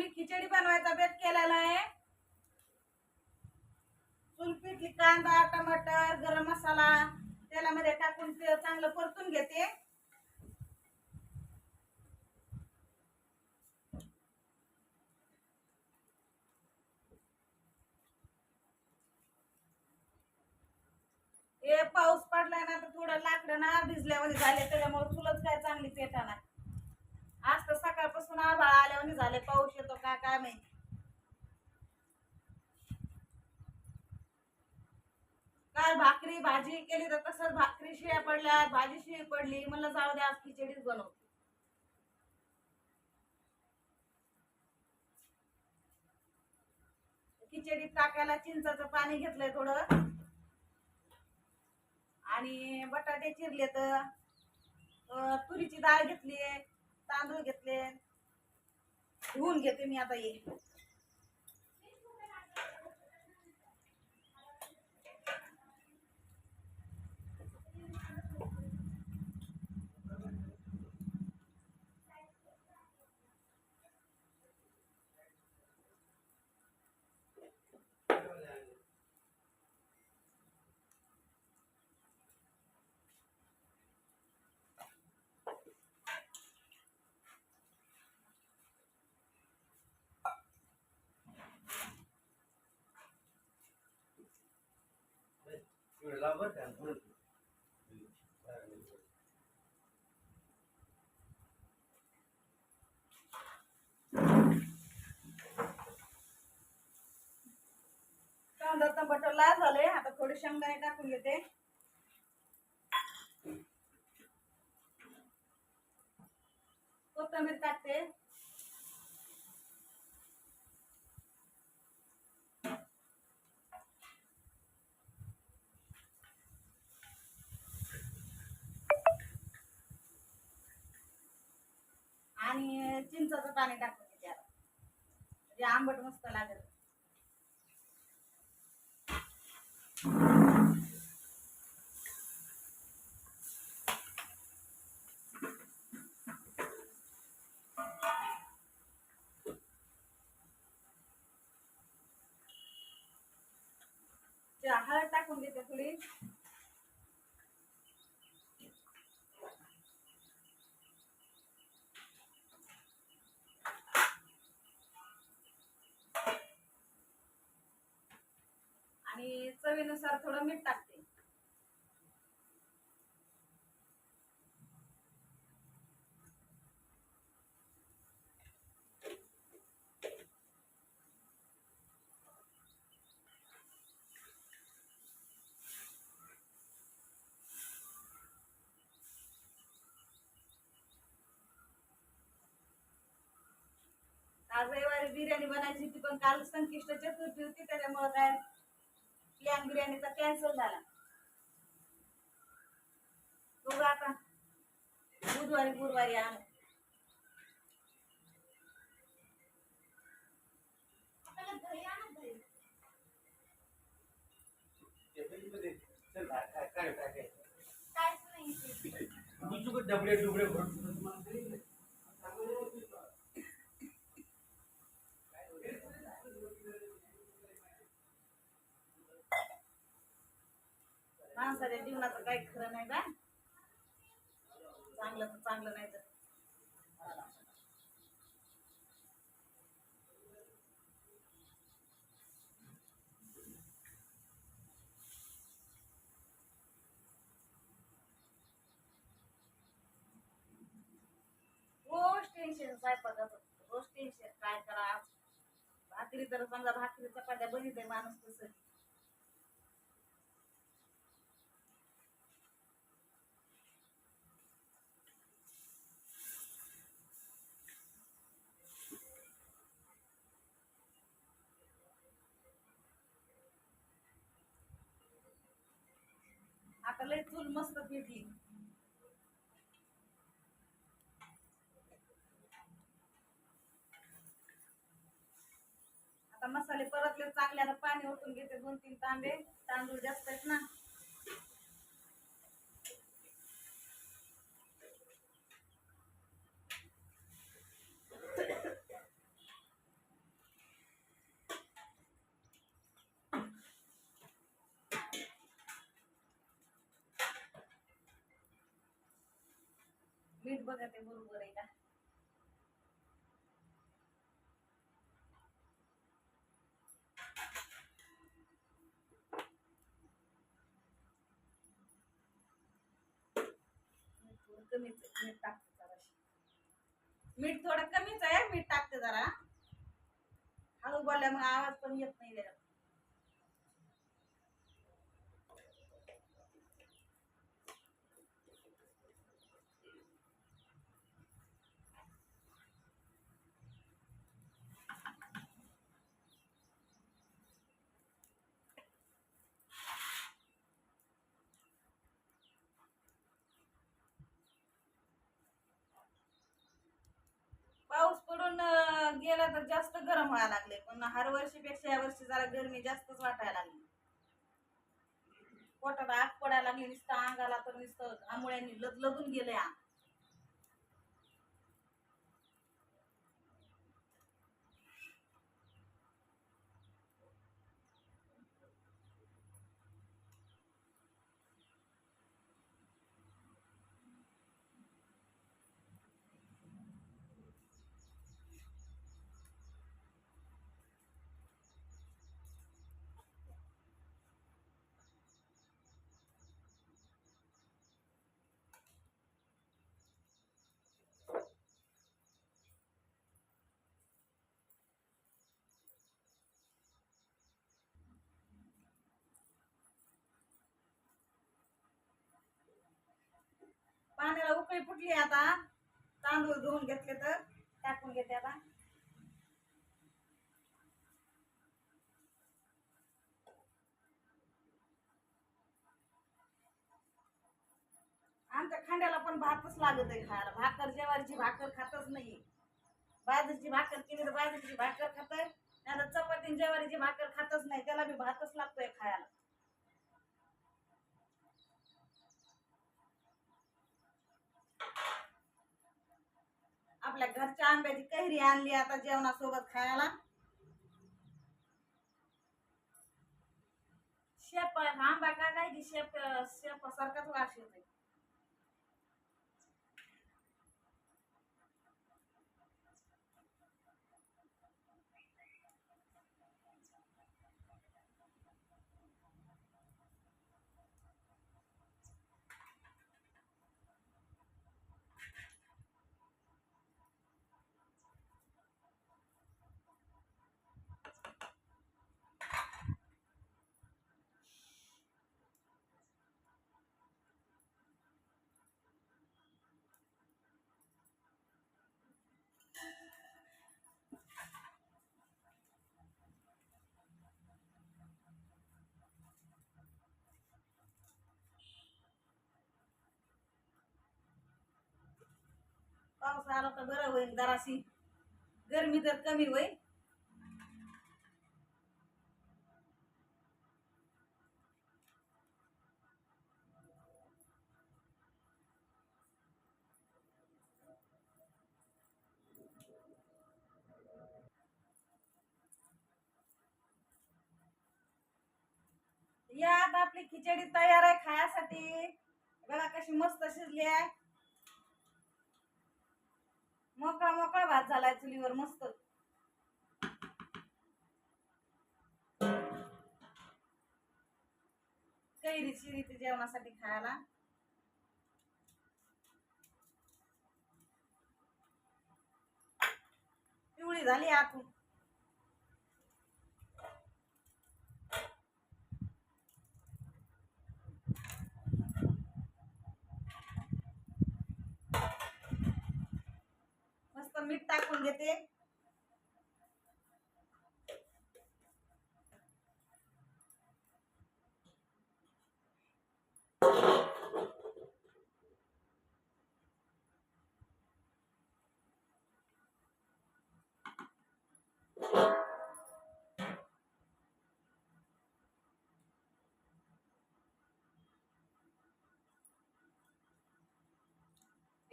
मी खिचडी बनवायचा बेत केलेला आहे. चुलपीतली कांदा टमाटर गरम मसाला तेलामध्ये टाकून ते चांगलं परतून घेते. हे पाऊस पडलाय ना तर थोडं लाकडं ना भिजल्यामध्ये झाले त्याच्यामुळे चुलच काय चांगली पेटा नाही तर सकाळपासून आभाळ आल्यावर झाले. पाऊस येतो का काय माहिती. काल भाकरी भाजी केली तर तसंच भाकरी शिळ्या पडल्या भाजी शिळी पडली. म्हणलं जाऊ दे आज खिचडीच बनवते. खिचडीत टाकायला चिंचाचं पाणी घेतलंय थोडं. आणि बटाटे चिरले तर तुरीची डाळ घेतली तांदूळ घेतले. धुवून घेते मी आता ये कांदा टमाटर लाल झाले आता थोडे शेंगदाणे टाकून घेते. कोथंबीर टाकते. चिंचाचं पाणी टाकून घेते म्हणजे आंबट मस्त लागेल जे हळद टाकून घेते थोडी आणि चवीनुसार थोडं मीठ टाकते. आज रविवारी बिर्याणी बनायची होती पण काल संकिष्ट चतुर्थी होती त्याच्यामुळे काय प्लॅन बिर्याणीचा कॅन्सल झाला बघू आता बुधवारी गुरुवारी आणू डबडे डुबडे भरून माणसाच्या जीवनाचं काही खरं नाही बा चांगलं तर चांगलं नाही तर रोज टेन्शन स्वयंपाकाचं रोज टेन्शन काय करा? भाकरी तर समजा भाकरी चपात्या बनित माणूस कसं आता लय चूल मस्त पेटली आता मसाले परतले चांगले. आता पाणी ओतून घेते दोन तीन तांबे. तांदूळ जास्त आहेत ना. मीठ बघा ते बरोबर आहे का? मीठ थोडं कमीच आहे. मीठ टाकते जरा मीठ थोडं कमीच आहे मीठ टाकते जरा. हळू बोलल्यामुळे आवाज पण येत नाही त्याच्यात पण गेला तर जास्त गरम व्हायला लागले. पण हर वर्षीपेक्षा या वर्षी जरा गरमी जास्तच वाटायला लागली. पोटात आग पडायला लागली नुसतं अंगाला तर नुसतं घामुळ्यांनी लदलदून गेले अंग पाण्याला उकळी फुटली आता. तांदूळ धुवून घेतले तर टाकून घेते आता. आमच्या खांद्याला पण भातच लागत आहे खायला. भाकर जेवारीची भाकर खातच नाही. बाजरीची भाकर केली तर बाजरीची भाकर खातय. नाही चपाती जेवारीची भाकर खातच नाही. त्याला बी भातच लागतोय खायला. घरच्या आंब्याची कैरी आणली आता जेवणासोबत खायला. शेप आंबा काय काय की शेप शेप सारखाच वास येतोय. वाजता आला तर बरं होईल जराशी गरमी तर कमी होईल या आता आपली खिचडी तयार आहे खायासाठी. बघा कशी मस्त शिजली आहे. चुलीवर मस्त. कैरी चिरी ते जेवणासाठी खायला. पिवळी झाली आतून मस्त मीठ टाकून घेते.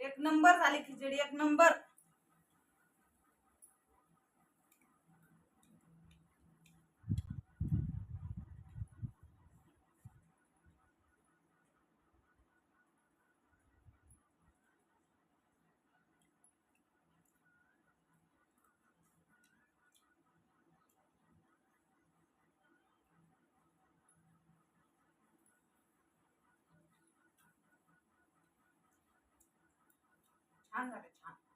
एक नंबर झाली खिचडी एक नंबर. 长得也强。